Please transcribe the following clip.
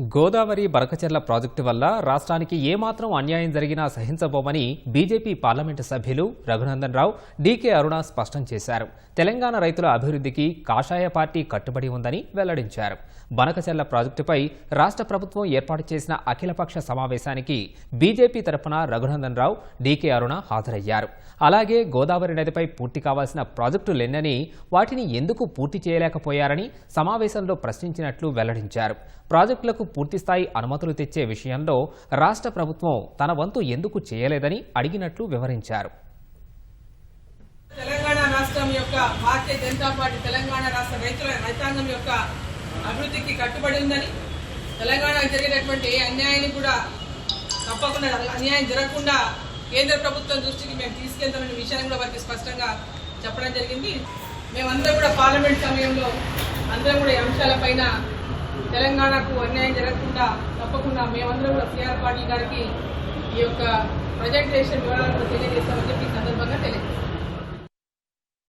Godavari బరకచెర్ల project వల్ల రాష్ట్రానికి ఏమాత్రం అన్యాయం జరిగినా సహించబోమని బీజేపీ పార్లమెంటు సభ్యులు రఘునందన్ రావు డీకే అరుణ స్పష్టం చేశారు. తెలంగాణ రైతుల అభివృద్ధికి కాషాయ పార్టీ కట్టుబడి ఉందని వెల్లడించారు. బనకచెర్ల ప్రాజెక్టుపై రాష్ట్ర ప్రభుత్వం ఏర్పాటు చేసిన అఖిలపక్ష సమావేశానికి బీజేపీ తరఫున రఘునందన్ రావు డీకే అరుణ హాజరయ్యారు. అలాగే గోదావరి నదిపై పూర్తి కావాల్సిన ప్రాజెక్టులెన్నని వాటిని ఎందుకు పూర్తి చేయలేకపోయారని సమావేశంలో ప్రశ్నించినట్లు వెల్లడించారు. ప్రాజెక్టులకు పూర్తిస్థాయి అనుమతులు తెచ్చే విషయంలో రాష్ట్ర ప్రభుత్వం తన వంతు ఎందుకు చేయలేదని అడిగినట్లు వివరించారు. తెలంగాణ రాష్ట్రం యొక్క భారతీయ జనతా పార్టీ తెలంగాణ రాష్ట్ర రైతుల రైతాంగం యొక్క అభివృద్ధికి కట్టుబడి ఉందని తెలంగాణకు జరిగినటువంటి ఏ అన్యాయాన్ని కూడా తప్పకుండా అన్యాయం జరగకుండా కేంద్ర ప్రభుత్వం దృష్టికి మేము తీసుకెళ్తామనే విషయాన్ని కూడా వారికి స్పష్టంగా చెప్పడం జరిగింది. మేమందరం కూడా పార్లమెంట్ సమయంలో అందరం కూడా ఈ అంశాలపైన తెలంగాణకు అన్యాయం జరగకుండా తప్పకుండా మేమందరం కూడా సిఆర్ పాటిల్ గారికి ఈ యొక్క ప్రజెంటేషన్ వివరాలను తెలియజేస్తామని చెప్పి సందర్భంగా తెలియజేస్తాం